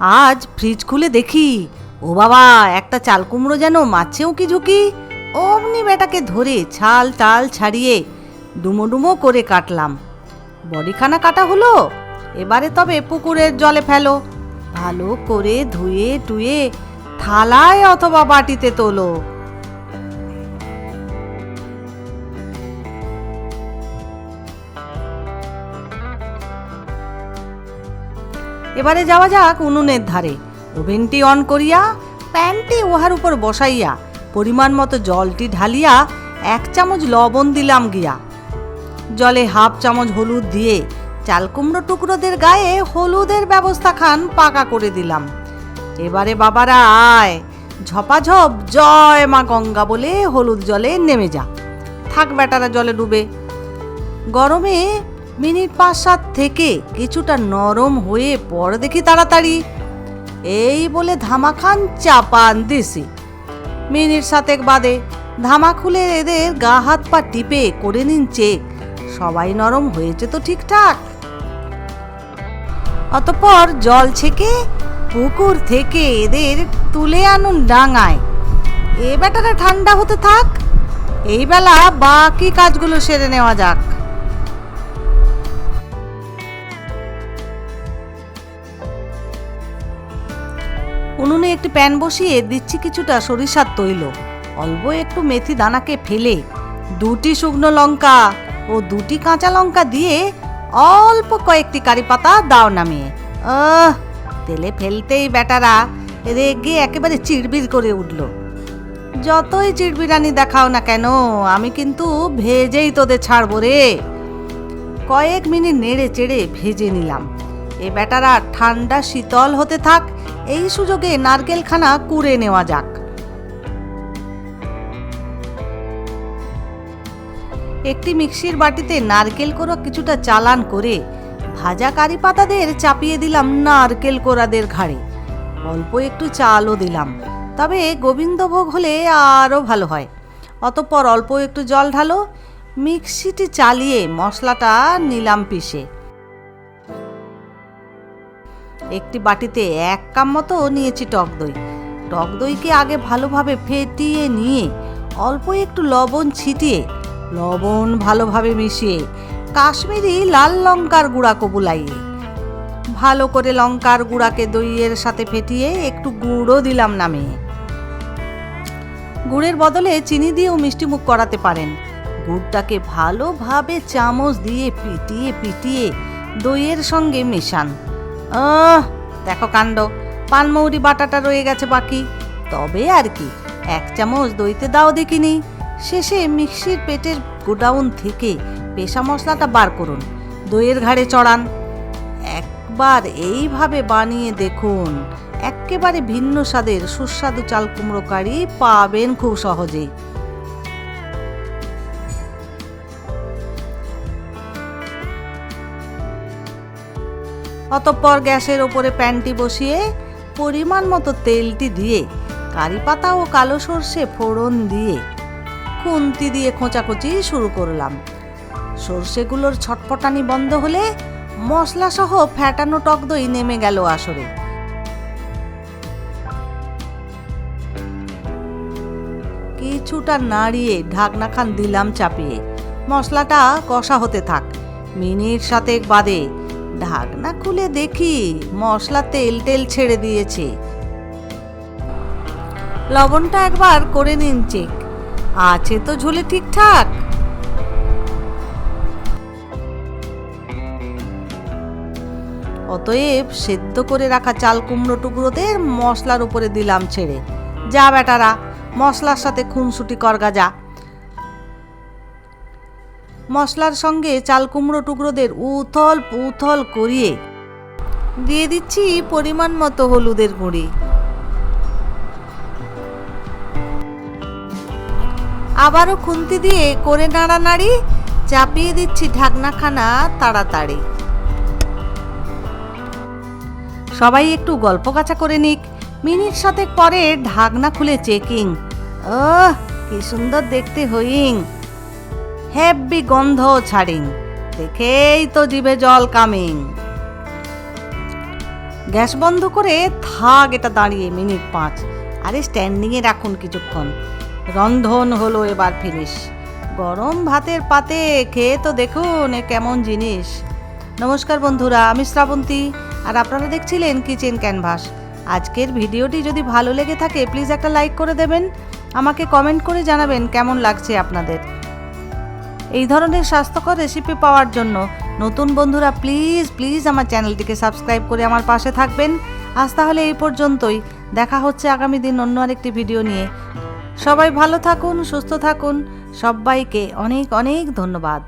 আজ ফ্রিজ খুলে দেখি। ও বাবা, একটা চাল কুমড়ো যেন মাছেও কি ঝুঁকি? অমনি বেটাকে ধরে ছাল টাল ছাড়িয়ে ডুমো ডুমো করে কাটলাম। বডিখানা কাটা হলো, এবারে তবে পুকুরের জলে ফেলো। ভালো করে ধুয়ে টুয়ে থালায় অথবা বাটিতে তোলো। এবারে যাওয়া যাক উনুনের ধারে। ওভেনটি অন করিয়া, প্যানটি উহার উপর বসাইয়া, পরিমাণ মতো জলটি ঢালিয়া এক চামচ লবণ দিলাম গিয়া। জলে হাফ চামচ হলুদ দিয়ে চাল কুমড়ো টুকরোদের গায়ে হলুদের ব্যবস্থা খান পাকা করে দিলাম। এবারে বাবারা, আয়! ঝপাঝপ, জয় মা গঙ্গা বলে হলুদ জলে নেমে যা। থাক বেটারা, জলে ডুবে। গরমে মিনিট পাঁচ সাত থেকে কিছুটা নরম হয়ে পর দেখি তাড়াতাড়ি। এই বলে ধামা খান চাপান দিছি। মিনিট সাতেক বাদে ধামা খুলে এদের গা হাত পা টিপে করে নিন চেক সবাই নরম হয়েছে তো ঠিকঠাক। অতপর জল ছেকে পুকুর থেকে এদের তুলে আনুন ডাঙায়। এ বেটাটা ঠান্ডা হতে থাক। এই বেলা বাকি কাজগুলো সেরে নেওয়া যাক। উনুনে একটি প্যান বসিয়ে দিচ্ছি কিছুটা সরিষার তৈল। অল্প একটু মেথি দানাকে ফেলে দুটি শুকনো লঙ্কা ও দুটি কাঁচা লঙ্কা দিয়ে অল্প কয়েকটি কারি পাতা দাও নামিয়ে। তেলে ফেলতেই বেটারা রেগে একেবারে চিড়বিড় করে উঠল। যতই চিড়বিরানি দেখাও না কেন, আমি কিন্তু ভেজেই তোদের ছাড়বো রে। কয়েক মিনিট নেড়ে চেড়ে ভেজে নিলাম। এ বেটারা ঠান্ডা শীতল হতে থাক, এই সুযোগে নারকেলখানা কুড়ে নেওয়া যাক। একটি মিক্সির বাটিতে নারকেল কোড়া কিছুটা চালান করে ভাজা কারি পাতাদের চাপিয়ে দিলাম নারকেল কোড়াদের ঘাড়ে। অল্প একটু চালও দিলাম, তবে গোবিন্দভোগ হলে আরও ভালো হয়। অতঃপর অল্প একটু জল ঢালো, মিক্সিটি চালিয়ে মশলাটা নিলাম পিষে। একটি বাটিতে এক কাপ মতো নিয়েছি টক দই। টক দইকে আগে ভালোভাবে ফেটিয়ে নিয়ে অল্প একটু লবণ ছিটিয়ে, লবণ ভালোভাবে মিশিয়ে কাশ্মীরি লাল লঙ্কার গুঁড়া কবুলাইয়ে। ভালো করে লঙ্কার গুঁড়াকে দইয়ের সাথে ফেটিয়ে একটু গুঁড়ো দিলাম নামে গুড়ের বদলে চিনি দিয়েও মিষ্টিমুখ করাতে পারেন। গুড়টাকে ভালোভাবে চামচ দিয়ে পিটিয়ে পিটিয়ে দইয়ের সঙ্গে মেশান। দেখো কাণ্ড। পানমৌরি বাটাটা রয়ে গেছে বাকি। তবে আর কি, এক চামচ দইতে দাও দেখিনি। শেষে মিক্সির পেটের গোডাউন থেকে পেশা মশলাটা বার করুন। দইয়ের ঘাড়ে চড়ান। একবার এইভাবে বানিয়ে দেখুন। একেবারে ভিন্ন স্বাদের সুস্বাদু চাল কুমড়ো কারি পাবেন খুব সহজেই। অতঃপর গ্যাসের ওপরে প্যানটি বসিয়ে পরিমাণ মতো তেলটি দিয়ে কারি পাতা ও কালো সর্ষে ফোড়ন দিয়ে খুন্তি দিয়ে খোঁচাখুচি শুরু করলাম। সর্ষেগুলোর ছটপটানি বন্ধ হলে মশলা সহ ফ্যাটানো টক দই নেমে গেল আসরে। কিছুটা নাড়িয়ে ঢাকনা খান দিলাম চাপিয়ে। মশলাটা কষা হতে থাক। মিনিট সাতেক বাদে ঢাকনা খুলে দেখি মশলা তেল তেল ছেড়ে দিয়েছে। লবণটা একবার করে নিন চেক। আছে তো ঝোলে ঠিকঠাক? অতএব সেদ্ধ করে রাখা চাল কুমড়ো টুকরোদের মশলার উপরে দিলাম ছেড়ে। যা বেটারা মশলার সাথে খুনসুটি করগা যা মশলার সঙ্গে চাল কুমড়ো টুকরোদের উথল পুথল করিয়ে দিয়ে দিচ্ছি পরিমাণ মতো হলুদের গুঁড়ি। আবারও খুন্তি দিয়ে করে নাড়ানাড়ি চাপিয়ে দিচ্ছি ঢাকনাখানা তাড়াতাড়ি। সবাই একটু গল্প কাছা করে নিক। মিনিট সাতেক পরে ঢাকনা খুলে চেকিং। ও কি সুন্দর দেখতে হইং। হেব্বি গন্ধ ছাড়িং। দেখেই তো জিভে জল কামিং। গ্যাস বন্ধ করে থাক এটা দাঁড়িয়ে মিনিট পাঁচ। আরে স্ট্যান্ডিংয়ে রাখুন কিছুক্ষণ। রন্ধন হলো এবার ফিনিশ। গরম ভাতের পাতে খেয়ে তো দেখুন এ কেমন জিনিস। নমস্কার বন্ধুরা, আমি শ্রাবন্তী। আর আপনারা দেখছিলেন কিচেন ক্যানভাস। আজকের ভিডিওটি যদি ভালো লেগে থাকে, প্লিজ একটা লাইক করে দেবেন। আমাকে কমেন্ট করে জানাবেন কেমন লাগছে আপনাদের। এই ধরনের স্বাস্থ্যকর রেসিপি পাওয়ার জন্য নতুন বন্ধুরা প্লিজ প্লিজ আমার চ্যানেলটিকে সাবস্ক্রাইব করে আমার পাশে থাকবেন। আজ তাহলে এই পর্যন্তই। দেখা হচ্ছে আগামী দিন অন্য আরেকটি ভিডিও নিয়ে। সবাই ভালো থাকুন, সুস্থ থাকুন। সবাইকে অনেক অনেক ধন্যবাদ।